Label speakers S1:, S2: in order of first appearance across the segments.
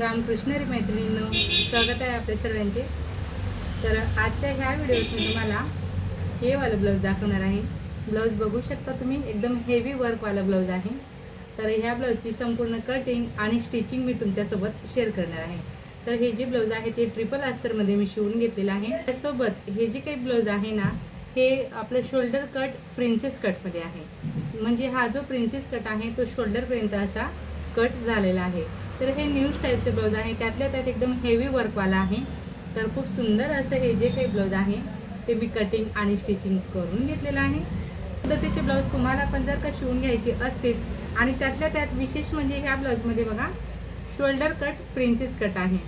S1: रामकृष्णरी मैत्रिणींनो स्वागत आहे आपल्या सर्वांचे. तर आजच्या ह्या व्हिडिओत मी तुम्हाला हेवाला ब्लाऊज दाखवणार आहे. ब्लाऊज बघू शकता तुम्ही एकदम हेवी वर्कवाला ब्लाऊज आहे. तर ह्या ब्लाऊजची संपूर्ण कटिंग आणि स्टिचिंग मी तुमच्यासोबत शेअर करणार आहे. तर हे जे ब्लाऊज आहे ते ट्रिपल अस्तरमध्ये मी शिवून घेतलेलं आहे. त्यासोबत हे जे काही ब्लाऊज आहे ना हे आपलं शोल्डर कट प्रिन्सेस कटमध्ये आहे. म्हणजे हा जो प्रिन्सेस कट आहे तो शोल्डरपर्यंत असा कट झालेला आहे. तर हे न्यू स्टाईलचे ब्लाऊज आहे. त्यातल्या त्यात एकदम हेवी वर्कवाला आहे. तर खूप सुंदर असं हे जे काही ब्लाऊज आहे ते मी कटिंग आणि स्टिचिंग करून घेतलेलं आहे. पद्धतीचे ब्लाऊज तुम्हाला पण जर का शिवून घ्यायचे असतील आणि त्यातल्या त्यात विशेष म्हणजे ह्या ब्लाऊजमध्ये बघा शोल्डर कट प्रिन्सेस कट आहे.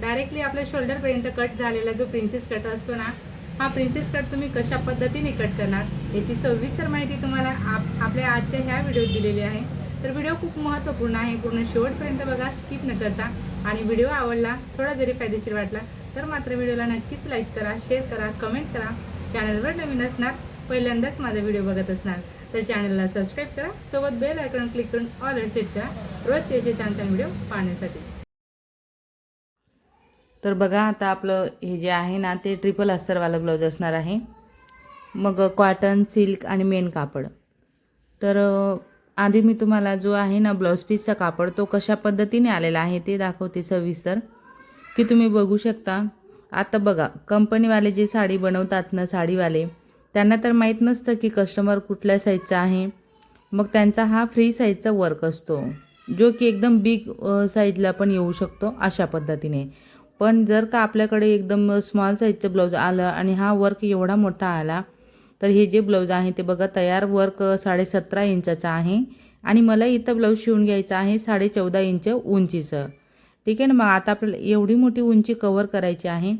S1: डायरेक्टली आपल्या शोल्डरपर्यंत कट झालेला जो प्रिन्सेस कट असतो ना हा प्रिन्सेस कट तुम्ही कशा पद्धतीने कट करणार याची सविस्तर माहिती तुम्हाला आप आपल्या आजच्या ह्या व्हिडिओत दिलेली आहे. तर व्हिडिओ खूप महत्त्वपूर्ण आहे. पूर्ण शेवटपर्यंत बघा स्किप न करता. आणि व्हिडिओ आवडला थोडा जरी फायदेशीर वाटला तर मात्र व्हिडिओला नक्कीच लाईक करा शेअर करा कमेंट करा. चॅनलवर नवीन असणार पहिल्यांदाच माझा व्हिडिओ बघत असणार तर चॅनलला सबस्क्राईब करा. सोबत बेल आयकॉन क्लिक करून ऑल सेट करा. रोजचे असे छान छान व्हिडिओ पाहण्यासाठी. तर बघा आता आपलं हे जे आहे ना ते ट्रिपल अस्तरवालं ब्लाऊज असणार आहे. मग कॉटन सिल्क आणि मेन कापड. तर आधी मी तुम्हाला जो आहे ना ब्लाऊज पीसचा कापड तो कशा पद्धतीने आलेला आहे ते दाखवते सविस्तर. की तुम्ही बघू शकता. आता बघा कंपनीवाले जे साडी बनवतात ना साडीवाले त्यांना तर माहीत नसतं की कस्टमर कुठल्या साईजचा आहे. मग त्यांचा हा फ्री साईजचा वर्क असतो. जो की एकदम बिग साईजला पण येऊ शकतो अशा पद्धतीने. पण जर का आपल्याकडे एकदम स्मॉल साईजचं ब्लाऊज आलं आणि हा वर्क एवढा मोठा आला तर हे जे ब्लाऊज आहे ते बघा तयार वर्क साडे सतरा इंचाचं आहे. आणि मला इथं ब्लाऊज शिवून घ्यायचं आहे साडे चौदा इंच उंचीचं. ठीक आहे ना? मग आता आपल्याला एवढी मोठी उंची कवर करायची आहे.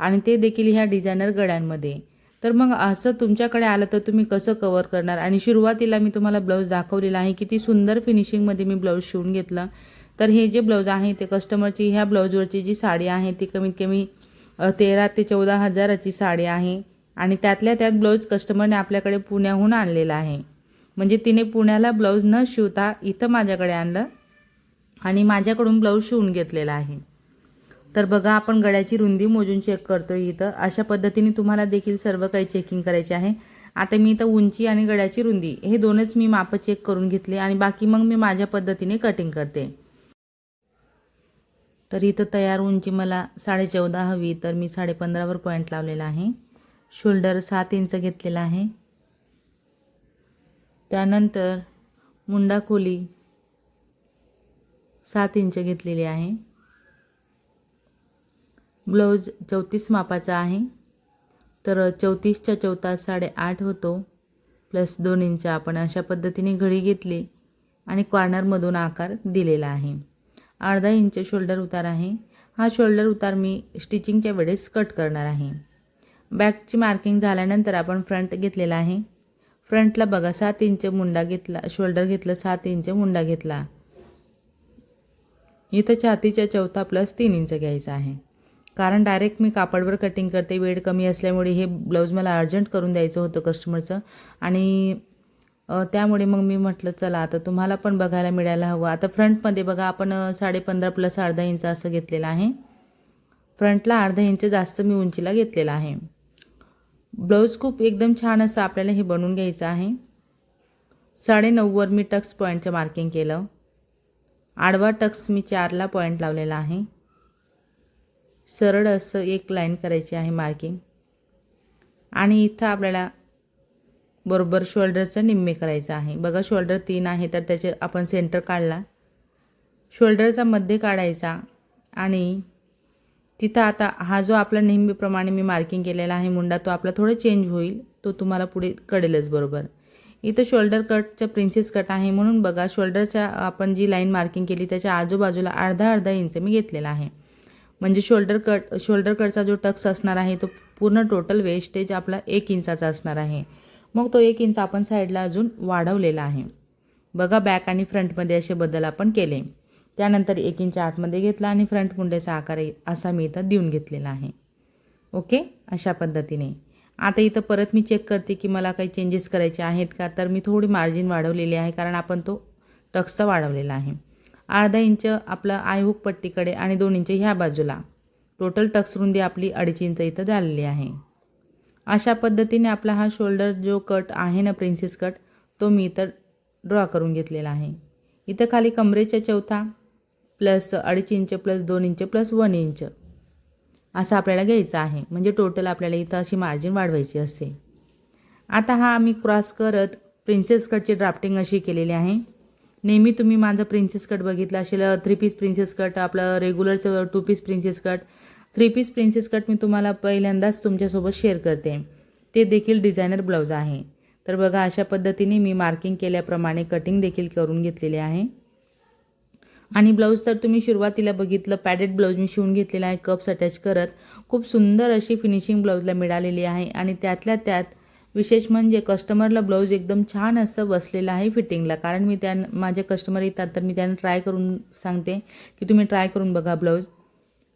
S1: आणि ते देखील ह्या डिझायनर गड्यांमध्ये. तर मग असं तुमच्याकडे आलं तर तुम्ही कसं कवर करणार? आणि सुरुवातीला मी तुम्हाला ब्लाऊज दाखवलेला आहे. किती सुंदर फिनिशिंगमध्ये मी ब्लाऊज शिवून घेतलं. तर हे जे ब्लाऊज आहे ते कस्टमरची ह्या ब्लाऊजवरची जी साडी आहे ती कमीत कमी तेरा ते चौदा हजाराची साडी आहे. आणि त्यातल्या त्यात ब्लाऊज कस्टमरने आपल्याकडे पुण्याहून आणलेला आहे. म्हणजे तिने पुण्याला ब्लाऊज न शिवता इथं माझ्याकडे आणलं आणि माझ्याकडून ब्लाऊज शिवून घेतलेला आहे. तर बघा आपण गळ्याची रुंदी मोजून चेक करतो इथं. अशा पद्धतीने तुम्हाला देखील सर्व काही चेकिंग करायचे आहे. आता मी इथं उंची आणि गळ्याची रुंदी हे दोनच मी मापं चेक करून घेतले आणि बाकी मग मी माझ्या पद्धतीने कटिंग करते. तर इथं तयार उंची मला साडे चौदा हवी तर मी साडे पंधरावर पॉईंट लावलेला आहे. शोल्डर सात इंच घेतलेला आहे. त्यानंतर मुंडा खोली सात इंच घेतलेली आहे. ब्लाऊज चौतीस मापाचा आहे. तर चौतीसच्या चौथा साडेआठ होतो. प्लस दोन इंच आपण अशा पद्धतीने घडी घेतली आणि कॉर्नरमधून आकार दिलेला आहे. अर्धा इंच शोल्डर उतार आहे. हा शोल्डर उतार मी स्टिचिंगच्या वेळेस कट करणार आहे. बॅकची मार्किंग झाल्यानंतर आपण फ्रंट घेतलेला आहे. फ्रंटला बघा सात इंच मुंडा घेतला शोल्डर घेतलं सात इंच मुंडा घेतला. इथं छातीच्या चौथा प्लस तीन इंच घ्यायचा आहे. कारण डायरेक्ट मी कापडवर कटिंग करते वेळ कमी असल्यामुळे हे ब्लाऊज मला अर्जंट करून द्यायचं होतं कस्टमरचं आणि त्यामुळे मग मी म्हटलं चला आता तुम्हाला पण बघायला मिळायला हवं. आता फ्रंटमध्ये बघा आपण साडेपंधरा प्लस अर्धा इंच असं घेतलेलं आहे. फ्रंटला अर्धा इंच जास्त मी उंचीला घेतलेला आहे. ब्लाऊज खूप एकदम छान असं आपल्याला हे बनवून घ्यायचं आहे. साडे नऊवर मी टक्स पॉईंटचं मार्किंग केलं. आडवा टक्स मी चारला पॉईंट लावलेला आहे. सरळ असं एक लाईन करायची आहे मार्किंग. आणि इथं आपल्याला बरोबर शोल्डरचं निम्मे करायचं आहे. बघा शोल्डर तीन आहे तर त्याचे आपण सेंटर काढला. शोल्डरचा मध्ये काढायचा आणि तिथं आता हा जो आपला नेहमीप्रमाणे मी मार्किंग केलेला आहे मुंडा तो आपला थोडं चेंज होईल तो तुम्हाला पुढे कळेलच बरोबर. इथं शोल्डर कटच्या प्रिन्सेस कट आहे म्हणून बघा शोल्डरच्या आपण जी लाईन मार्किंग केली त्याच्या आजूबाजूला अर्धा अर्धा इंच मी घेतलेला आहे. म्हणजे शोल्डर कट शोल्डर कटचा जो टक्स असणार आहे तो पूर्ण टोटल वेस्टेज आपला एक इंचाचा असणार आहे. मग तो एक इंच आपण साईडला अजून वाढवलेला आहे. बघा बॅक आणि फ्रंटमध्ये असे बदल आपण केले. त्यानंतर एक इंच आतमध्ये घेतला आणि फ्रंट मुंडेचा आकार असा मी इथं देऊन घेतलेला आहे. ओके? अशा पद्धतीने. आता इथं परत मी चेक करते की मला काही चेंजेस करायचे आहेत का? तर मी थोडी मार्जिन वाढवलेली आहे कारण आपण तो टक्सचा वाढवलेला आहे. अर्धा इंच आपलं आयहूक पट्टीकडे आणि दोन इंच ह्या बाजूला. टोटल टक्स रुंदी आपली अडीच इंच इथं झालेली आहे. अशा पद्धतीने आपला हा शोल्डर जो कट आहे ना प्रिन्सेस कट तो मी इथं ड्रॉ करून घेतलेला आहे. इथं खाली कमरेच्या चौथा प्लस अडीच इंच प्लस दोन इंच प्लस वन इंच. असं आपल्याला घ्यायचं आहे. म्हणजे टोटल आपल्याला इथं अशी मार्जिन वाढवायची असते. आता हा आम्ही क्रॉस करत प्रिन्सेस कटची ड्राफ्टिंग अशी केलेली आहे. नेहमी तुम्ही माझं प्रिन्सेस कट बघितलं असेल थ्री पीस प्रिन्सेस कट आपलं रेग्युलरचं two piece princess cut three piece princess cut मी तुम्हाला पहिल्यांदाच तुमच्यासोबत शेअर करते. ते देखील डिझायनर ब्लाऊज आहे. तर बघा अशा पद्धतीने मी मार्किंग केल्याप्रमाणे कटिंग देखील करून घेतलेले आहे. आणि ब्लाऊज तर तुम्ही सुरुवातीला बघितलं पॅडेड ब्लाऊज मी शिवून घेतलेला आहे कप्स अटॅच करत. खूप सुंदर अशी फिनिशिंग ब्लाऊजला मिळालेली आहे आणि त्यातल्या त्यात विशेष म्हणजे कस्टमरला ब्लाऊज एकदम छान असं बसलेलं आहे फिटिंगला कारण मी त्या माझे कस्टमर येतात तर मी त्यांना ट्राय करून सांगते की तुम्ही ट्राय करून बघा ब्लाऊज.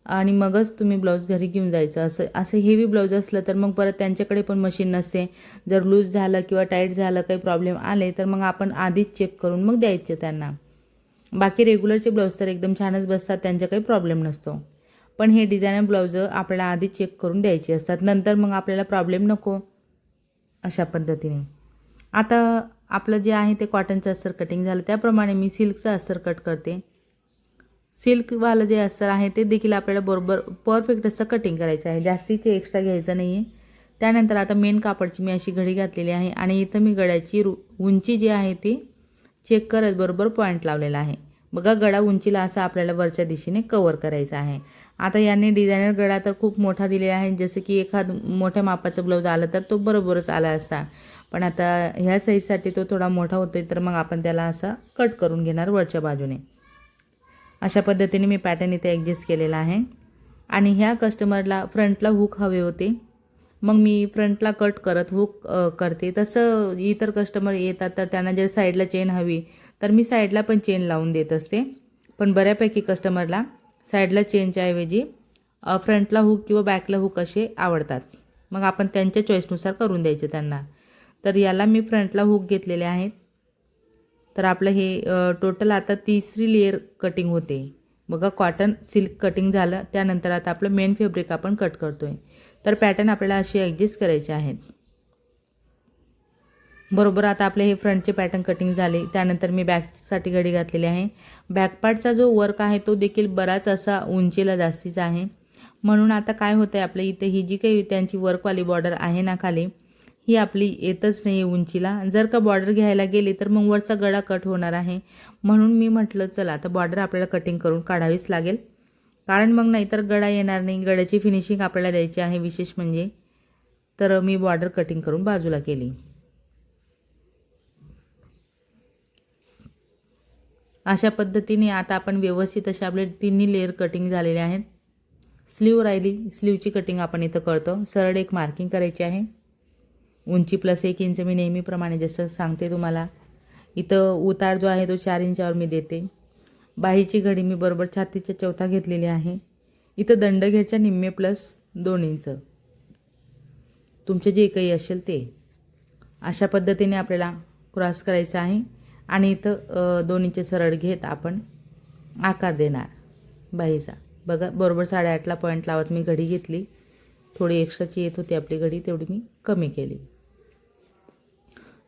S1: आणि मगच तुम्ही ब्लाऊज घरी घेऊन जायचं. असं असं हेवी ब्लाऊज असलं तर मग परत त्यांच्याकडे पण मशीन नसते. जर लूज झालं किंवा टाईट झालं काही प्रॉब्लेम आले तर मग आपण आधीच चेक करून मग द्यायचे त्यांना. बाकी रेग्युलरचे ब्लाऊज तर एकदम छानच बसतात त्यांचा काही प्रॉब्लेम नसतो. पण हे डिझायनर ब्लाऊज आपल्याला आधी चेक करून द्यायचे असतात नंतर मग आपल्याला प्रॉब्लेम नको अशा पद्धतीने. आता आपलं जे आहे ते कॉटनचं अस्तर कटिंग झालं त्याप्रमाणे मी सिल्कचं अस्तर कट करते. सिल्कवालं जे अस्तर आहे ते देखील आपल्याला बरोबर परफेक्ट असं कटिंग करायचं आहे जास्तीचे एक्स्ट्रा घ्यायचं नाही आहे त्यानंतर आता मेन कापडची मी अशी घडी घातलेली आहे आणि इथं मी गळ्याची रु उंची जी आहे ती चेक करत बरोबर पॉईंट लावलेला आहे. बघा गळा उंचीला असा आपल्याला वरच्या दिशेने कवर करायचा आहे. आता यांनी डिझायनर गळा तर खूप मोठा दिलेला आहे. जसं की एखाद मोठ्या मापाचं ब्लाऊज आलं तर तो बरोबरच आला असता. पण आता ह्या साईजसाठी तो थोडा मोठा होतोय तर मग आपण त्याला असा कट करून घेणार वरच्या बाजूने. अशा पद्धतीने मी पॅटर्न इथे ॲडजस्ट केलेला आहे. आणि ह्या कस्टमरला फ्रंटला हुक हवे होते. मग मी फ्रंटला कट करत हुक करते. तसं इतर कस्टमर येतात तर त्यांना जर साईडला चेन हवी तर मी साईडला पण चेन लावून देत असते. पण बऱ्यापैकी कस्टमरला साईडला चेनच्या ऐवजी फ्रंटला हुक किंवा बॅकला हुक असे आवडतात. मग आपण त्यांच्या चॉईसनुसार करून द्यायचे त्यांना. तर याला मी फ्रंटला हुक घेतलेले आहेत. तर आपलं हे टोटल आता तिसरी लेअर कटिंग होते. बघा कॉटन सिल्क कटिंग झालं. त्यानंतर आता आपलं मेन फॅब्रिक आपण कट करतो आहे तर पॅटर्न आपल्याला अशी ॲडजस्ट करायची आहेत. बरोबर आता आपले हे फ्रंटचे पॅटर्न कटिंग झाले. त्यानंतर मी बॅकसाठी घडी घातलेली आहे. बॅकपार्टचा जो वर्क आहे तो देखील बराच असा उंचीला जास्तीचा आहे. म्हणून आता काय होतं आहे आपल्या इथे ही जी काही त्यांची वर्कवाली बॉर्डर आहे ना खाली ही आपली येतच नाही आहे उंचीला. जर का बॉर्डर घ्यायला गेली तर मग वरचा गळा कट होणार आहे. म्हणून मी म्हटलं चला आता बॉर्डर आपल्याला कटिंग करून काढावीच लागेल. कारण मग नाहीतर गळा येणार नाही. गळ्याची फिनिशिंग आपल्याला द्यायची आहे विशेष म्हणजे. तर मी बॉर्डर कटिंग करून बाजूला केली. अशा पद्धतीने आता आपण व्यवस्थित असे आपले तिन्ही लेअर कटिंग झालेले आहेत. स्लीव राहिली. स्लीवची कटिंग आपण इथं करतो. सरळ एक मार्किंग करायची आहे. उंची प्लस एक इंच मी नेहमीप्रमाणे जसं सांगते तुम्हाला. इथं उतार जो आहे तो चार इंचावर मी देते. बाहीची घडी मी बरोबर छातीच्या चौथा घेतलेली आहे. इथं दंडघेरच्या निम्मे प्लस दोन इंच. तुमचे जे काही असेल ते. अशा पद्धतीने आपल्याला क्रॉस करायचं आहे आणि इथं दोन इंच सरळ घेत आपण आकार देणार. बाईचा. बघा बरोबर साडेआठला पॉईंट लावत मी घडी घेतली. थोडी एक्स्ट्राची येत होती आपली घडी तेवढी मी कमी केली.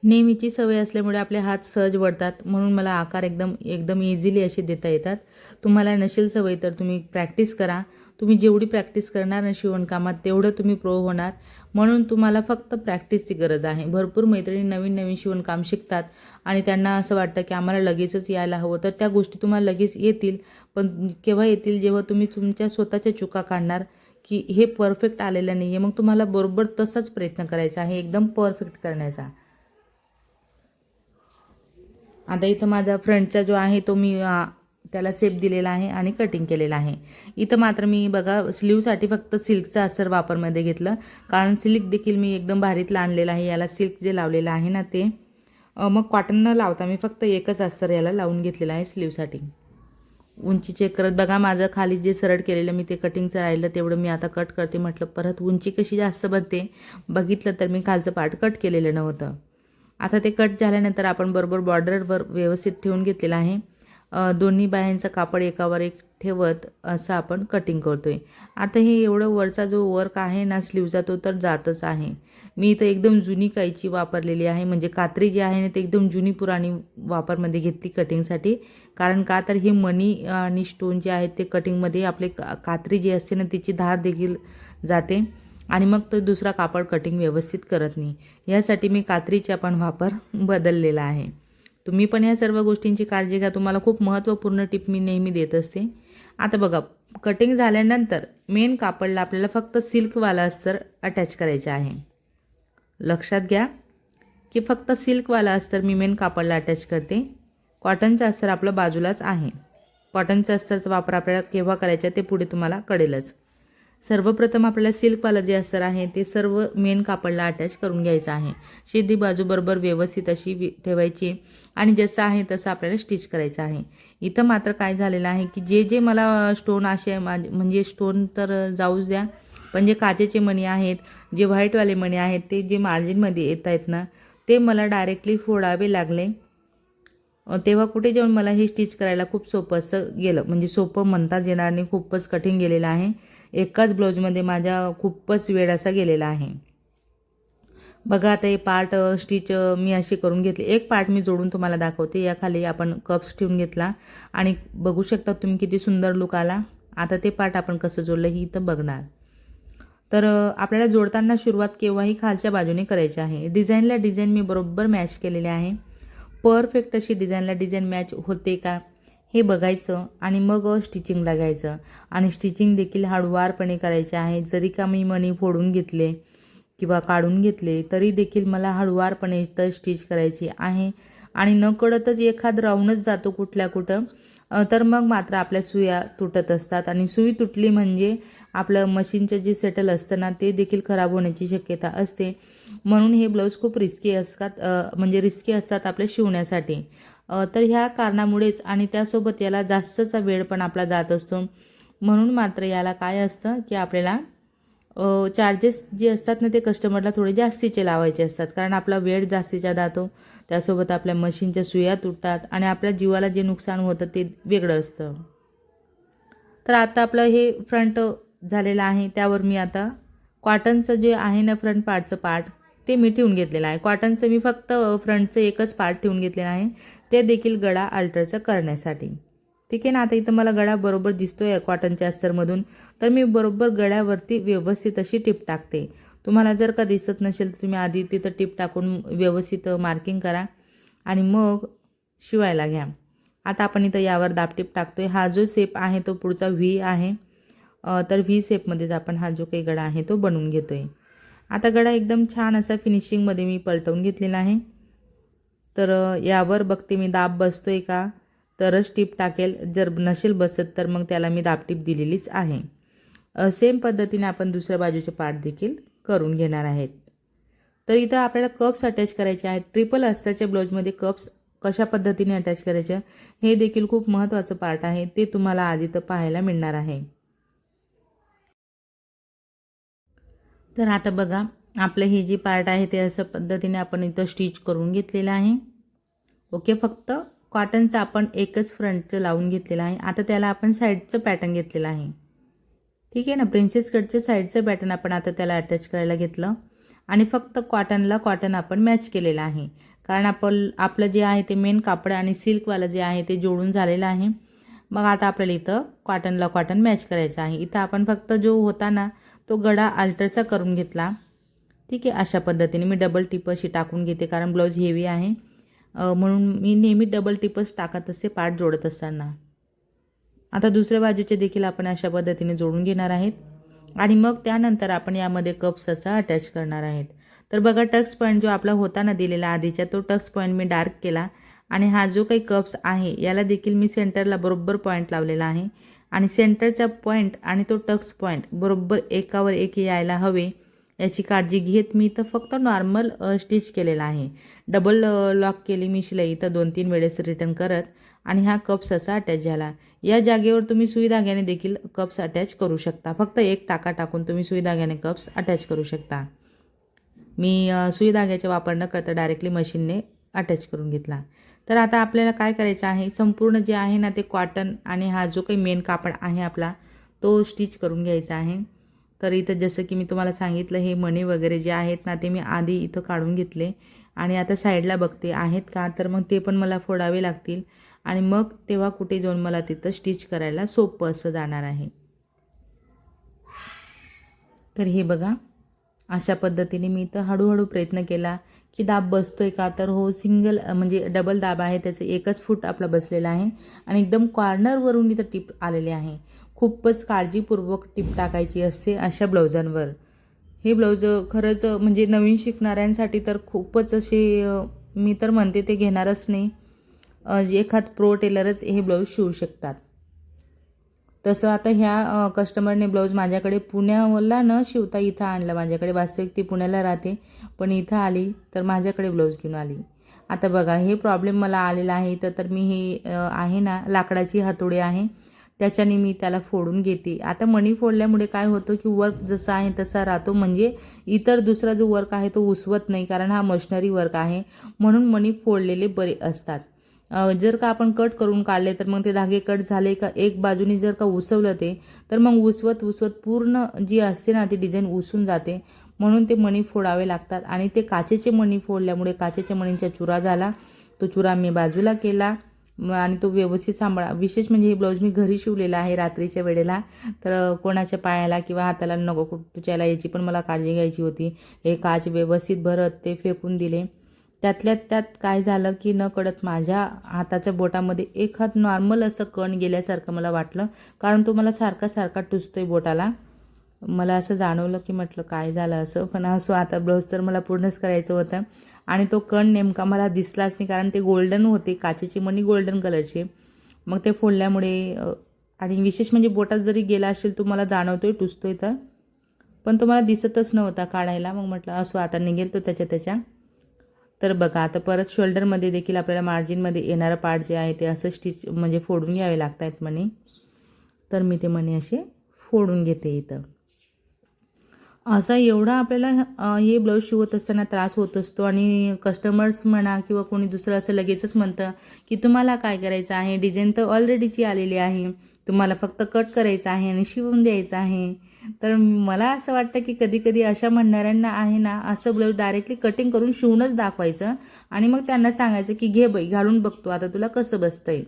S1: नेहमीची सवय असल्यामुळे आपले हात सहज वळतात. म्हणून मला आकार एकदम एकदम इझिली असे देता येतात. तुम्हाला नसेल सवय तर तुम्ही प्रॅक्टिस करा. तुम्ही जेवढी प्रॅक्टिस करणार ना शिवणकामात तेवढं तुम्ही प्रो होणार. म्हणून तुम्हाला फक्त प्रॅक्टिसची गरज आहे. भरपूर मैत्रिणी नवीन नवीन शिवणकाम शिकतात आणि त्यांना असं वाटतं की आम्हाला लगेचच यायला हवं. तर त्या गोष्टी तुम्हाला लगेच येतील. पण केव्हा येतील? जेव्हा तुम्ही तुमच्या स्वतःच्या चुका काढणार की हे परफेक्ट आलेलं नाही आहे मग तुम्हाला बरोबर तसाच प्रयत्न करायचा आहे. एकदम परफेक्ट करण्याचा. आता इथं माझा फ्रंटचा जो आहे तो मी त्याला सेप दिलेला आहे आणि कटिंग केलेला आहे. इथं मात्र मी बघा स्लीवसाठी फक्त सिल्कचा असर वापरमध्ये घेतलं. कारण सिल्क देखील मी एकदम भारीतलं आणलेलं आहे. याला सिल्क जे लावलेलं आहे ना ते मग कॉटन न लावता मी फक्त एकच अस्तर याला लावून घेतलेलं आहे स्लीवसाठी उंची चेक करत बघा माझं खाली जे सरळ केलेलं मी ते कटिंगचं राहिलं तेवढं मी आता कट करते. म्हटलं परत उंची कशी जास्त भरते बघितलं तर मी खालचं पार्ट कट केलेलं नव्हतं. आता ते कट झाल्यानंतर आपण बरोबर बॉर्डरवर व्यवस्थित ठेवून घेतलेलं आहे. दोन्ही बाह्यांचं कापड एकावर एक ठेवत असं आपण कटिंग करतोय. आता हे एवढं वरचा जो वर्क आहे ना स्लीवचा तो तर जातच आहे. मी इथं एकदम जुनी कैची वापरलेली आहे. म्हणजे कात्री जी आहे ना ते एकदम जुनी पुराणी वापरमध्ये घेतली कटिंगसाठी कारण का तर हे मणी आणि स्टोन जे आहेत ते कटिंगमध्ये आपले का कात्री जी असते ना तिची धार देखील जाते. आणि मग तो दुसरा कापड कटिंग व्यवस्थित करत नाही. यासाठी मी कात्रीचा पण वापर बदललेला आहे. तुम्ही पण या सर्व गोष्टींची काळजी घ्या. तुम्हाला खूप महत्त्वपूर्ण टिप मी नेहमी देत असते. आता बघा कटिंग झाल्यानंतर मेन कापडला आपल्याला फक्त सिल्कवाला अस्तर अटॅच करायचे आहे. लक्षात घ्या की फक्त सिल्कवाला अस्तर मी मेन कापडला अटॅच करते. कॉटनचं अस्तर आपलं बाजूलाच आहे. कॉटनचं अस्तरचा वापर आपल्याला केव्हा करायचा ते पुढे तुम्हाला कळेलच. सर्वप्रथम आपल्याला सिल्कवालं जे अस्तर आहे ते सर्व मेन कापडला अटॅच करून घ्यायचं आहे. शिद्धी बाजूबरोबर व्यवस्थित अशी ठेवायची आणि जसं आहे तसं आपल्याला स्टिच करायचं आहे. इथं मात्र काय झालेलं आहे की जे जे मला स्टोन असे माझे म्हणजे स्टोन तर जाऊच द्या. पण जे काचेचे मणी आहेत जे व्हाईटवाले मणी आहेत ते जे मार्जिनमध्ये येत आहेत ना ते मला डायरेक्टली फोडावे लागले. तेव्हा कुठे जाऊन मला हे स्टिच करायला खूप सोपं असं गेलं. म्हणजे सोपं म्हणताच येणार नाही खूपच कठीण गेलेलं आहे. एकाच ब्लाऊजमध्ये माझ्या खूपच वेळ असा गेलेला आहे. बघा आता हे पार्ट स्टिच मी अशी करून घेतली. एक पार्ट मी जोडून तुम्हाला दाखवते. या खाली आपण कप्स ठेवून घेतला. आणि बघू शकता तुम्ही किती सुंदर लुक आला. आता ते पार्ट आपण कसं जोडलं ही इथं बघणार. तर आपल्याला जोडताना सुरुवात केव्हाही खालच्या बाजूने करायची आहे. डिझाईनला डिझाईन मी बरोबर मॅच केलेले आहे. परफेक्ट अशी डिझाईनला डिझाईन मॅच होते का? हे बघायचं आणि मग स्टिचिंगला घ्यायचं. आणि स्टिचिंग देखील हळुवारपणे करायचे आहे. जरी का मी मणी फोडून घेतले किंवा काढून घेतले तरी देखील मला हळुवारपणे तर स्टिच करायची आहे. आणि न कळतच एखाद राहूनच जातो कुठल्या कुठं तर मग मात्र आपल्या सुया तुटत असतात. आणि सुई तुटली म्हणजे आपलं मशीनचं जे सेटल असतं ना ते देखील खराब होण्याची शक्यता असते. म्हणून हे ब्लाऊज खूप रिस्की असतात म्हणजे रिस्की असतात आपल्या शिवण्यासाठी. तर ह्या कारणामुळेच आणि त्यासोबत याला जास्तचा वेळ पण आपला जात असतो. म्हणून मात्र याला काय असतं की आपल्याला चार्जेस जे असतात ना ते कस्टमरला थोडे जास्तीचे लावायचे असतात. कारण आपला वेळ जास्तीचा जातो. त्यासोबत आपल्या मशीनच्या सुया तुटतात आणि आपल्या जीवाला जे नुकसान होतं ते वेगळं असतं. तर आता आपलं हे फ्रंट झालेलं आहे. त्यावर मी आता कॉटनचं जे आहे ना फ्रंट पार्टचं पार्ट ते मी ठेवून घेतलेलं आहे. कॉटनचं मी फक्त फ्रंटचं एकच पार्ट ठेवून घेतलेलं आहे. ते देखील गळा अल्टरचं करण्यासाठी. ठीक आहे ना? आता इथं मला गळा बरोबर दिसतोय कॉटनच्या अस्तरमधून. तर मी बरोबर गळ्यावरती व्यवस्थित अशी टिप टाकते. तुम्हाला जर का दिसत नसेल तर तुम्ही आधी तिथं टिप टाकून व्यवस्थित मार्किंग करा आणि मग शिवायला घ्या. आता आपण इथं यावर दाबटीप टाकतोय. हा जो सेप आहे तो पुढचा व्ही आहे. तर व्ही सेपमध्येच आपण हा जो काही गडा आहे तो बनवून घेतोय. आता गडा एकदम छान असा फिनिशिंगमध्ये मी पलटवून घेतलेला आहे. तर यावर बघते मी दाब बसतो आहे का? तरच टीप टाकेल. जर नसेल बसत तर मग त्याला मी दाबटीप दिलेलीच आहे. सेम पद्धतीने आपण दुसऱ्या बाजूचे पार्ट देखील करून घेणार आहेत. तर इथं आपल्याला कप्स अटॅच करायचे आहेत. ट्रिपल अस्सरच्या ब्लाऊजमध्ये कप्स कशा पद्धतीने अटॅच करायचे? हे देखील खूप महत्त्वाचं पार्ट आहे. ते तुम्हाला आज इथं पाहायला मिळणार आहे. तर आता बघा आपलं हे जे पार्ट आहे ते असं पद्धतीने आपण इथं स्टिच करून घेतलेलं आहे. ओके फक्त कॉटनचं आपण एकच फ्रंटचं लावून घेतलेलं आहे. आता त्याला आपण साईडचं पॅटर्न घेतलेलं आहे. ठीक आहे ना? प्रिन्सेस कटचं साईडचं पॅटर्न आपण आता त्याला अटॅच करायला घेतलं. आणि फक्त कॉटनला कॉटन आपण मॅच केलेलं आहे. कारण आपण आपलं जे आहे ते मेन कापड आणि सिल्कवालं जे आहे ते जोडून झालेलं आहे. मग आता आपल्याला इथं कॉटनला कॉटन मॅच करायचं आहे. इथं आपण फक्त जो होता ना तो गडा अल्टरचा करून घेतला. ठीक आहे अशा पद्धतीने मी डबल टिप अशी टाकून घेते कारण ब्लाऊज हेवी आहे. म्हणून मी नेहमी डबल टिपच टाकत असते पार्ट जोडत असताना. आता दुसऱ्या बाजूचे देखील आपण अशा पद्धतीने जोडून घेणार आहेत. आणि मग त्यानंतर आपण यामध्ये कप्स असा अटॅच करणार आहेत. तर बघा टक्स पॉईंट जो आपला होता ना दिलेला आधीच्या तो टक्स पॉईंट मी डार्क केला. आणि हा जो काही कप्स आहे याला देखील मी सेंटरला बरोबर पॉईंट लावलेला आहे. आणि सेंटरचा पॉईंट आणि तो टक्स पॉईंट बरोबर एकावर एक यायला हवे. याची काळजी घेत मी इथं फक्त नॉर्मल स्टिच केलेला आहे. डबल लॉक केली मी शिलाई. इथं दोन तीन वेळेस रिटर्न करत आणि हा कप्स असा अटॅच झाला. या जागेवर तुम्ही सुई धाग्याने देखील कप्स अटॅच करू शकता. फक्त एक टाका टाकून तुम्ही सुई धाग्याने कप्स अटॅच करू शकता. मी सुई धाग्याच्या वापर न करता डायरेक्टली मशीनने अटॅच करून घेतला. तर आता आपल्याला काय करायचं आहे? संपूर्ण जे आहे ना ते कॉटन आणि हा जो काही मेन कापड आहे आपला तो स्टिच करून घ्यायचा आहे. तर इथं जसं की मी तुम्हाला सांगितलं हे मणी वगैरे जे आहेत ना ते मी आधी इथं काढून घेतले. आणि आता साईडला बघते आहेत का? तर मग ते पण मला फोडावे लागतील. आणि मग तेव्हा कुठे जाऊन मला तिथं स्टिच करायला सोपं असं जाणार आहे. तर हे बघा अशा पद्धतीने मी इथं हळूहळू प्रयत्न केला की दाब बसतो आहे का? तर हो सिंगल म्हणजे डबल दाब आहे त्याचं एकच फूट आपला बसलेला आहे. आणि एकदम कॉर्नरवरून इथं टिप आलेले आहे. खूपच काळजीपूर्वक टिप टाकायची असते अशा ब्लाउजांवर हे ब्लाऊज खरंच म्हणजे नवीन शिकणाऱ्यांसाठी तर खूपच असे मी तर म्हणते ते घेणारच नाही. एखाद प्रो टेलरच हे ब्लाऊज शिवू शकतात. तसं आता ह्या कस्टमरने ब्लाऊज माझ्याकडे पुण्याला न शिवता इथं आणलं. माझ्याकडे वास्तविक ती पुण्याला राहते पण इथं आली तर माझ्याकडे ब्लाऊज घेऊन आली. आता बघा हे प्रॉब्लेम मला आलेला आहे तर तर मी हे आहे ना लाकडाची हातोडी आहे. त्याच्याने मी त्याला फोडून घेते. आता मणी फोडल्यामुळे काय होतं की वर्क जसा आहे तसा राहतो. म्हणजे इतर दुसरा जो वर्क आहे तो उसवत नाही कारण हा मशिनरी वर्क आहे. म्हणून मणी फोडलेले बरे असतात. जर का आपण कट करून काढले तर मग ते धागे कट झाले का एक बाजूने जर का उसवलं ते तर मग उसवत उसवत पूर्ण जी असते ना ती डिझाईन उसून जाते. म्हणून ते मणी फोडावे लागतात. आणि ते काचेचे मणी फोडल्यामुळे काचेच्या मणींचा चुरा झाला. तो चुरा मी बाजूला केला. आणि तो व्यवस्थित सांभाळा. विशेष म्हणजे हे ब्लाऊज मी घरी शिवलेला आहे रात्रीच्या वेळेला. तर कोणाच्या पायाला किंवा हाताला नको कुठच्याला याची पण मला काळजी घ्यायची होती. हे काच व्यवस्थित भरत ते फेकून दिले. त्यातल्या त्यात काय झालं की न कळत माझ्या हाताच्या बोटामध्ये एक हात नॉर्मल असं कण गेल्यासारखं मला वाटलं. कारण तो मला सारखा सारखा टुचतोय बोटाला. मला असं जाणवलं की म्हटलं काय झालं असं? पण असं आता ब्लाऊज तर मला पूर्णच करायचं होतं. आणि तो कण नेमका मला दिसलाच नाही कारण ते गोल्डन होते काचेची मणी गोल्डन कलरचे मग ते फोडल्यामुळे आणि विशेष म्हणजे बोटात जरी गेला असेल तो मला जाणवतोय टुसतोय तर. पण तो मला दिसतच नव्हता काढायला. मग म्हटलं असो आता निघेल तो त्याच्या त्याच्या. तर बघा आता परत शोल्डरमध्ये देखील आपल्याला मार्जिनमध्ये येणारं पार्ट जे आहे ते असं स्टिच म्हणजे फोडून घ्यावे लागत आहेत मणी तर मी ते म्हणे असे फोडून घेते इथं. असा एवढा आपल्याला हे ब्लाऊज शिवत असताना त्रास होत असतो आणि कस्टमर्स म्हणा किंवा कोणी दुसरं असं लगेचच म्हणतं की तुम्हाला काय करायचं आहे? डिझाईन तर ऑलरेडीची आलेली आहे. तुम्हाला फक्त कट करायचं आहे आणि शिवून द्यायचं आहे. तर मला असं वाटतं की कधी कधी अशा म्हणणाऱ्यांना आहे ना असं ब्लाऊज डायरेक्टली कटिंग करून शिवूनच दाखवायचं आणि मग त्यांना सांगायचं की घे बाई घालून बघतो आता तुला कसं बसतंय?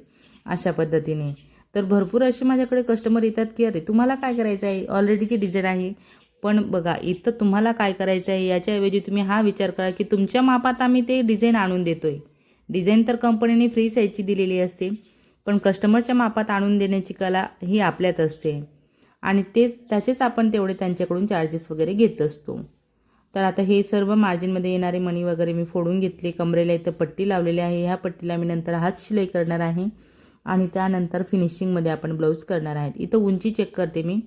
S1: अशा पद्धतीने. तर भरपूर असे माझ्याकडे कस्टमर येतात की अरे तुम्हाला काय करायचं आहे ऑलरेडीची डिझाईन आहे. पण बघा इथं तुम्हाला काय करायचं आहे याच्याऐवजी तुम्ही हा विचार करा की तुमच्या मापात आम्ही ते डिझाईन आणून देतो आहे डिझाईन तर कंपनीने फ्री साईजची दिलेली असते पण कस्टमरच्या मापात आणून देण्याची कला ही आपल्यात असते. आणि ते त्याचेच आपण तेवढे त्यांच्याकडून चार्जेस वगैरे घेत असतो. तर आता हे सर्व मार्जिनमध्ये येणारे मणी वगैरे मी फोडून घेतले. कमरेला इथं पट्टी लावलेली आहे. ह्या पट्टीला मी नंतर हात शिलाई करणार आहे. आणि त्यानंतर फिनिशिंगमध्ये आपण ब्लाऊज करणार आहेत. इथं उंची चेक करते मी.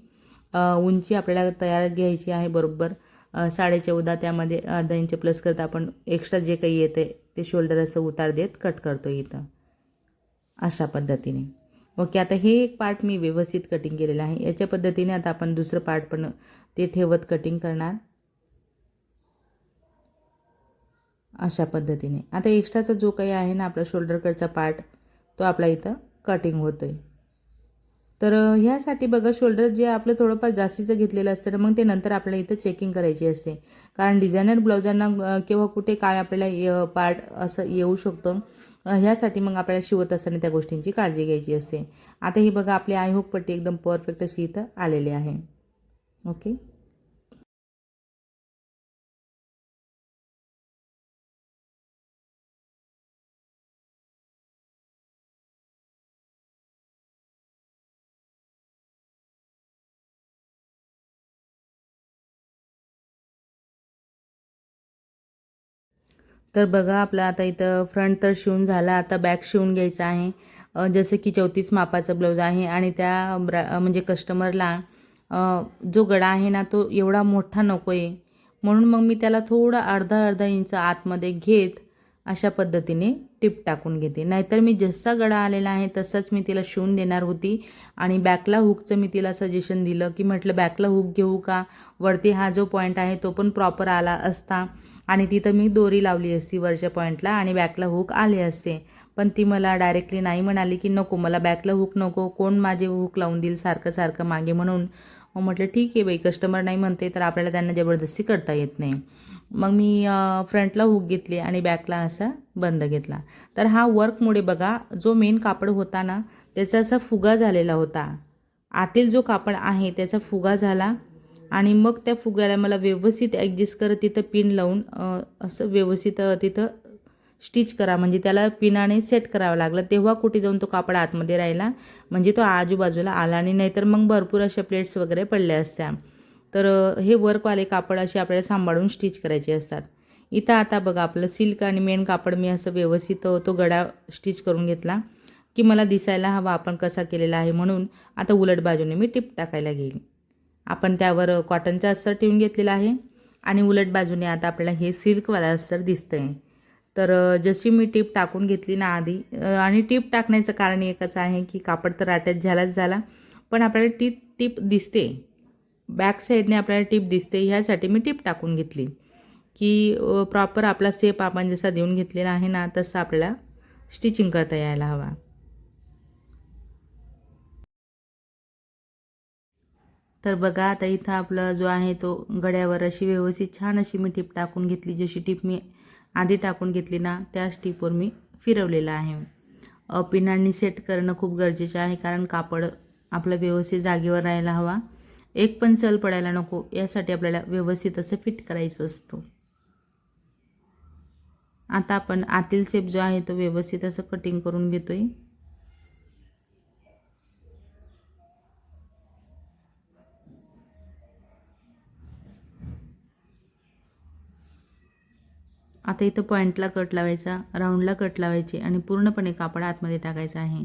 S1: उंची आपल्याला तयार घ्यायची आहे बरोबर. साडेचौदा साडे चौदा त्यामध्ये अर्धा इंच प्लस करता आपण एक्स्ट्रा जे काही येते ते शोल्डर असं उतार देत कट करतो इथं. अशा पद्धतीने. ओके आता हे एक पार्ट मी व्यवस्थित कटिंग केलेलं आहे. याच्या पद्धतीने आता आपण दुसरं पार्ट पण ते ठेवत कटिंग करणार. अशा पद्धतीने. आता एक्स्ट्राचा जो काही आहे ना आपला शोल्डरकडचा पार्ट तो आपला इथं कटिंग होतो आहे तर ह्यासाठी बघा शोल्डर जे आपलं थोडंफार जास्तीचं घेतलेलं असतं ना मग ते नंतर आपल्याला इथं चेकिंग करायची असते. कारण डिझायनर ब्लाउजांना किंवा केव्हा कुठे काय आपल्याला पार्ट असं येऊ शकतं ह्यासाठी मग आपल्याला शिवत असताना त्या गोष्टींची काळजी घ्यायची असते. आता ही बघा आपली आयहूक पट्टी एकदम परफेक्ट अशी इथं आलेली आहे. ओके तर बघा आपलं आता इथं फ्रंट तर शिवून झाला आता बॅक शिवून घ्यायचं आहे. जसं की चौतीस मापाचं ब्लाऊज आहे आणि त्या ब्रा म्हणजे कस्टमरला जो गळा आहे ना तो एवढा मोठा नको आहे म्हणून मग मी त्याला थोडा अर्धा अर्धा इंच आतमध्ये घेत अशा पद्धतीने टिप टाकून घेते. नाहीतर मी जसा गळा आलेला आहे तसाच मी तिला शिवून देणार होती. आणि बॅकला हुकचं मी तिला सजेशन दिलं की म्हटलं बॅकला हुक घेऊ का? वरती हा जो पॉईंट आहे तो पण प्रॉपर आला असता. आणि तिथं मी दोरी लावली असती वरच्या पॉईंटला आणि बॅकला हुक आले असते. पण ती मला डायरेक्टली नाही म्हणाली की नको मला बॅकला हुक नको कोण माझे हुक लावून देईल सारखं सारखं मागे म्हणून. मग म्हटलं ठीक आहे बाई कस्टमर नाही म्हणते तर आपल्याला त्यांना जबरदस्ती करता येत नाही. मग मी फ्रंटला हुक घेतली आणि बॅकला असा बंद घेतला. तर हा वर्कमुळे बघा जो मेन कापड होता ना त्याचा असा फुगा झालेला होता. आतील जो कापड आहे त्याचा फुगा झाला. आणि मग त्या फुग्याला मला व्यवस्थित ॲडजस्ट करत तिथं पिन लावून असं व्यवस्थित तिथं स्टिच करा. म्हणजे त्याला पिनाने सेट करावं लागलं. तेव्हा कुठे जाऊन तो कापड आतमध्ये राहिला. म्हणजे तो आजूबाजूला आला आणि नाहीतर मग भरपूर अशा प्लेट्स वगैरे पडल्या असत्या. तर हे वर्कवाले कापड असे आपल्याला सांभाळून स्टिच करायचे असतात. इथं आता बघा आपलं सिल्क आणि मेन कापड मी असं व्यवस्थित तो गडा स्टिच करून घेतला की मला दिसायला हवा आपण कसा केलेला आहे म्हणून. आता उलट बाजूने मी टिप टाकायला घेईल आपण त्यावर कॉटनचा अस्तर ठेवून घेतलेला आहे. आणि उलट बाजूने आता आपल्याला हे सिल्कवाला अस्तर दिसतं आहे तर जशी मी टीप टाकून घेतली ना आधी आणि टीप टाकण्याचं कारण एकच आहे की कापड तर आट्यात झालाच झाला पण आपल्याला टीप टीप दिसते. बॅक साईडने आपल्याला टीप दिसते ह्यासाठी मी टीप टाकून घेतली. की प्रॉपर आपला सेप आपण जसा देऊन घेतलेला आहे ना तसं आपल्याला स्टिचिंग करता यायला हवा. तर बघा आता इथं आपला जो आहे तो गड्यावर अशी व्यवस्थित छान अशी मी टीप टाकून घेतली. जशी टीप मी आधी टाकून घेतली ना त्याच टीपवर मी फिरवलेलं आहे. पिनांनी सेट करणं खूप गरजेचं आहे कारण कापड आपलं व्यवस्थित जागेवर राहायला हवा. एक पण सल पडायला नको यासाठी आपल्याला व्यवस्थित असं फिट करायचं असतं. आता आपण आतील सेप जो आहे तो व्यवस्थित असं कटिंग करून घेतोय. आता इथं पॉईंटला कट लावायचा राऊंडला कट लावायचे आणि पूर्णपणे कापड आतमध्ये टाकायचं आहे.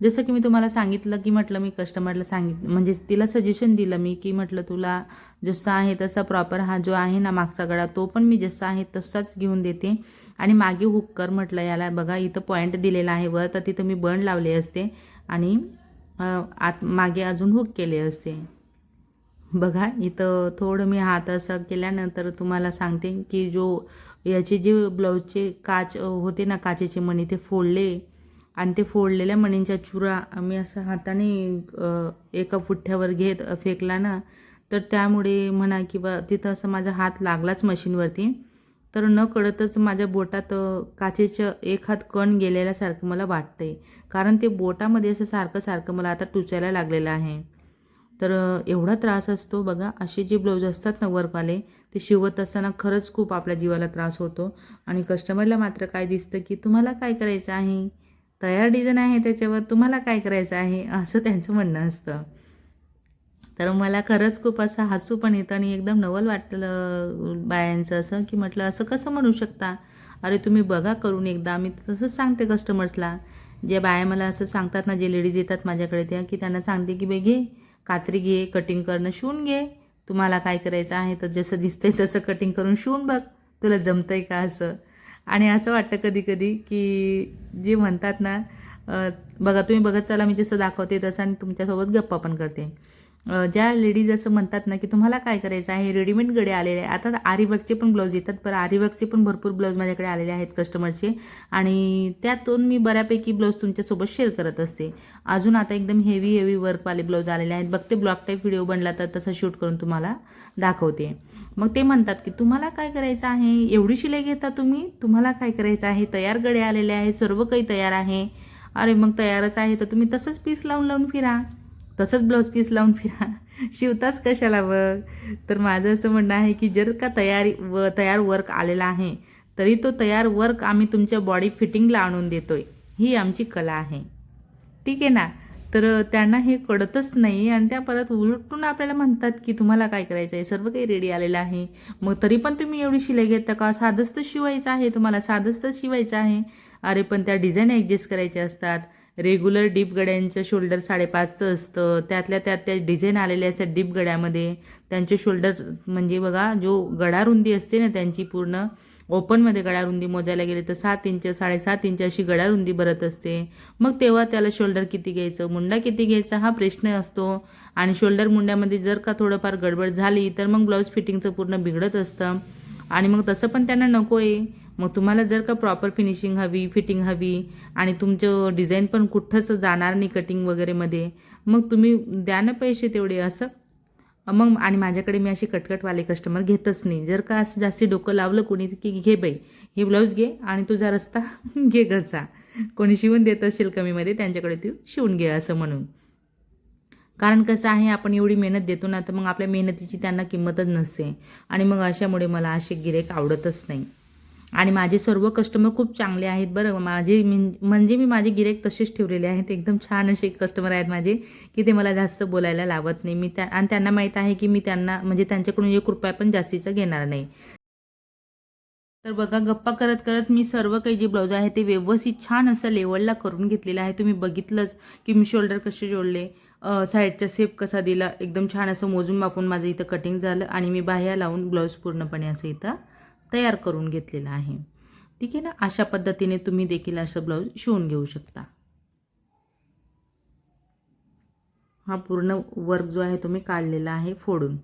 S1: जसं की मी तुम्हाला सांगितलं की म्हटलं मी कस्टमरला सांगित म्हणजे तिला सजेशन दिलं मी की म्हटलं तुला जसं आहे तसा प्रॉपर हा जो आहे ना मागचा गळा तो पण मी जसा आहे तसाच घेऊन देते. आणि मागे हुक कर म्हटलं याला बघा इथं पॉईंट दिलेला आहे वर तर तिथं मी बंड लावले असते. आणि आत मागे अजून हुक केले असते. बघा इथं थोडं मी हात असं केल्यानंतर तुम्हाला सांगते की जो याचे जे ब्लाऊजचे काच होते ना काचेचे मणी ते फोडले. आणि ते फोडलेल्या मणींच्या चुरा मी असं हाताने एका पुठ्ठ्यावर घेत फेकला ना तर त्यामुळे म्हणा किंवा तिथं असं माझा हात लागलाच मशीनवरती. तर न कळतच माझ्या बोटात काचेचं एक हात कण गेलेल्यासारखं मला वाटतंय. कारण ते बोटामध्ये असं सारखं सारखं मला आता टुचायला लागलेलं आहे. तर एवढा त्रास असतो बघा असे जे ब्लाऊज असतात ना वर्कवाले ते शिवत असताना खरंच खूप आपल्या जीवाला त्रास होतो. आणि कस्टमरला मात्र काय दिसतं की तुम्हाला काय करायचं आहे? तयार डिझाईन आहे त्याच्यावर तुम्हाला काय करायचं आहे? असं त्यांचं म्हणणं असतं. तर मला खरंच खूप असं हसू पण येतं आणि एकदम नवल वाटलं बायांचं असं की म्हटलं असं कसं म्हणू शकता? अरे तुम्ही बघा करून एकदा मी तसंच सांगते कस्टमर्सला जे बाया मला असं सांगतात ना जे लेडीज येतात माझ्याकडे त्या की त्यांना सांगते की बे घे कात्री घे कटिंग करणं शिवून घे. तुम्हाला काय करायचं आहे तर जसं दिसतंय तसं कटिंग करून शिवून बघ. तुला जमतंय का असं? आणि असं वाटतं कधी कधी की जे म्हणतात ना बघा तुम्ही बघत चला मी जसं दाखवते तसं आणि तुमच्यासोबत गप्पा पण करते. ज्या लेडीज असं म्हणतात ना की तुम्हाला काय करायचं आहे? रेडीमेड गडे आलेले आहे आता आरीवर्कचे पण ब्लाऊज येतात पण आरीवर्कचे पण भरपूर ब्लाऊज माझ्याकडे आलेले आहेत कस्टमरचे आणि त्यातून मी बऱ्यापैकी ब्लाऊज तुमच्यासोबत शेअर करत असते. अजून आता एकदम हेवी हेवी वर्कवाले ब्लाऊज आलेले आहेत. बघते ब्लॉग टाईप व्हिडिओ बनला तर तसं शूट करून तुम्हाला दाखवते. मग ते म्हणतात की तुम्हाला काय करायचं आहे? एवढी शिलाई घेता तुम्ही? तुम्हाला काय करायचं आहे? तयार गडे आलेले आहे सर्व काही तयार आहे. अरे मग तयारच आहे तर तुम्ही तसंच पीस लावून लावून फिरा. तसंच ब्लाऊज पीस लावून फिरा. शिवताच कशाला बघ? तर माझं असं म्हणणं आहे की जर का तयारी व तयार वर्क आलेला आहे तरी तो तयार वर्क आम्ही तुमच्या बॉडी फिटिंगला आणून देतोय. ही आमची कला आहे. ठीक आहे ना? तर त्यांना हे कळतच नाही आणि त्या परत उलटून आपल्याला म्हणतात की तुम्हाला काय करायचं आहे सर्व काही रेडी आलेलं आहे. मग तरी पण तुम्ही एवढी शिलाई घेता का? साधंच तर शिवायचं आहे तुम्हाला. साधंच तर शिवायचं आहे. अरे पण त्या डिझाईन ॲडजस्ट करायच्या असतात. रेग्युलर डीप गड्यांचं शोल्डर साडेपाचचं असतं. त्यातल्या त्यात त्या डिझाईन आलेल्या असतात डीप गड्यामध्ये. त्यांचे शोल्डर म्हणजे बघा जो गडा रुंदी असते ना त्यांची पूर्ण ओपनमध्ये गळारुंदी मोजायला गेले तर सात इंच साडेसात इंच अशी गळारुंदी भरत असते. मग तेव्हा त्याला शोल्डर किती घ्यायचं? मुंडा किती घ्यायचा? हा प्रश्न असतो. आणि शोल्डर मुंड्यामध्ये जर का थोडंफार गडबड झाली तर मग ब्लाऊज फिटिंगचं पूर्ण बिघडत असतं. आणि मग तसं पण त्यांना नको आहे मग तुम्हाला जर का प्रॉपर फिनिशिंग हवी फिटिंग हवी आणि तुमचं डिझाईन पण कुठंच जाणार नाही कटिंग वगैरेमध्ये मग तुम्ही द्या ना पैसे तेवढे असं. मग आणि माझ्याकडे मी असे कटकटवाले कस्टमर घेतच नाही. जर का असं जास्ती डोकं लावलं कोणी की घे बाई हे ब्लाऊज घे आणि तुझा रस्ता घे घरचा. कोणी शिवून देत असेल कमीमध्ये त्यांच्याकडे तू शिवून घे असं म्हणून. कारण कसं आहे आपण एवढी मेहनत देतो ना तर मग आपल्या मेहनतीची त्यांना किंमतच नसते. आणि मग अशामुळे मला असे गिरेक आवडतच नाही. आणि माझे सर्व कस्टमर खूप चांगले आहेत बरं. माझे म्हणजे मी माझे गिरेक तसेच ठेवलेले आहेत. एकदम छान असे कस्टमर आहेत माझे की ते मला जास्त बोलायला लावत नाही. मी त्या आणि त्यांना माहीत आहे की मी त्यांना म्हणजे त्यांच्याकडून एक रुपया पण जास्तीचा घेणार नाही. तर बघा गप्पा करत करत मी सर्व काही जे ब्लाऊज आहे ते व्यवस्थित छान असं लेवलला करून घेतलेलं आहे. तुम्ही बघितलंच की मी शोल्डर कसे जोडले. साईडचा सेप कसा दिला. एकदम छान असं मोजून मापून माझं इथं कटिंग झालं आणि मी बाह्या लावून ब्लाऊज पूर्णपणे असं इथं तयार करून घेतलेला आहे. ठीक आहे ना? अशा पद्धतीने तुम्ही देखील असं ब्लाऊज शिवून घेऊ शकता. हा पूर्ण वर्क जो आहे तुम्ही काढलेला आहे फोडून.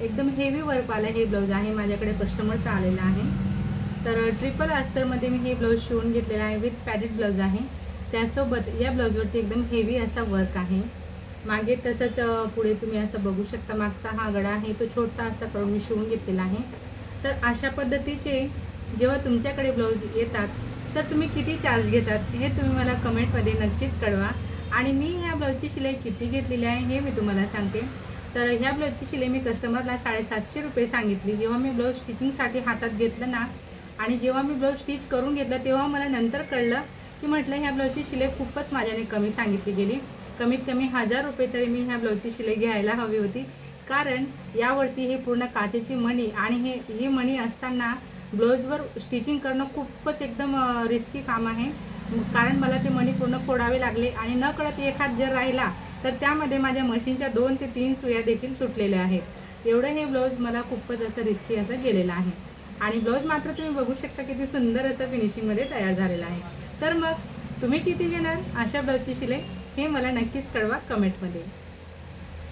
S1: एकदम हेवी वर्कवाला हे ब्लाऊज आहे. माझ्याकडे कस्टमरचं आलेलं आहे. तर ट्रिपल अस्तरमध्ये मी हे ब्लाऊज शिवून घेतलेला आहे विथ पॅडेड ब्लाऊज आहे. त्यासोबत या ब्लाऊजवरती एकदम हेवी असा वर्क आहे. मागे तसंच पुढे तुम्ही असं बघू शकता मागचा हा गडा आहे तो छोटा असा करून मी शिवून घेतलेला आहे. तर अशा पद्धतीचे जेव्हा तुमच्याकडे ब्लाऊज येतात तर तुम्ही किती चार्ज घेतात हे तुम्ही मला कमेंटमध्ये नक्कीच कळवा. आणि मी ह्या ब्लाऊजची शिलाई किती घेतलेली आहे हे मी तुम्हाला सांगते. तर ह्या ब्लाऊजची शिलाई मी कस्टमरला साडेसातशे रुपये सांगितली. जेव्हा मी ब्लाऊज स्टिचिंगसाठी हातात घेतलं ना आणि जेव्हा मी ब्लाऊज स्टिच करून घेतलं तेव्हा मला नंतर कळलं की म्हटलं ह्या ब्लाऊजची शिलाई खूपच माझ्याने कमी सांगितली गेली. कमीत कमी हजार रुपये तरी मी ह्या ब्लाऊजची शिलाई घ्यायला हवी होती. कारण यावरती हे पूर्ण काचेची मणी आणि हे ही मणी असताना ब्लाऊजवर स्टिचिंग करणं खूपच एकदम रिस्की काम आहे. कारण मला ते मणी पूर्ण फोडावे लागले आणि न कळत एखाद जर राहिला तर त्यामध्ये माझ्या मशीनच्या दोन ते तीन सुया देखील तुटलेल्या आहेत. एवढं हे ब्लाऊज मला खूपच असं रिस्की असं गेलेलं आहे. आणि ब्लाऊज मात्र तुम्ही बघू शकता किती सुंदर असं फिनिशिंगमध्ये तयार झालेलं आहे. तर मग तुम्ही किती घेणार अशा ब्लाऊजची शिलाई? हे मला नक्कीच कळवा कमेंटमध्ये.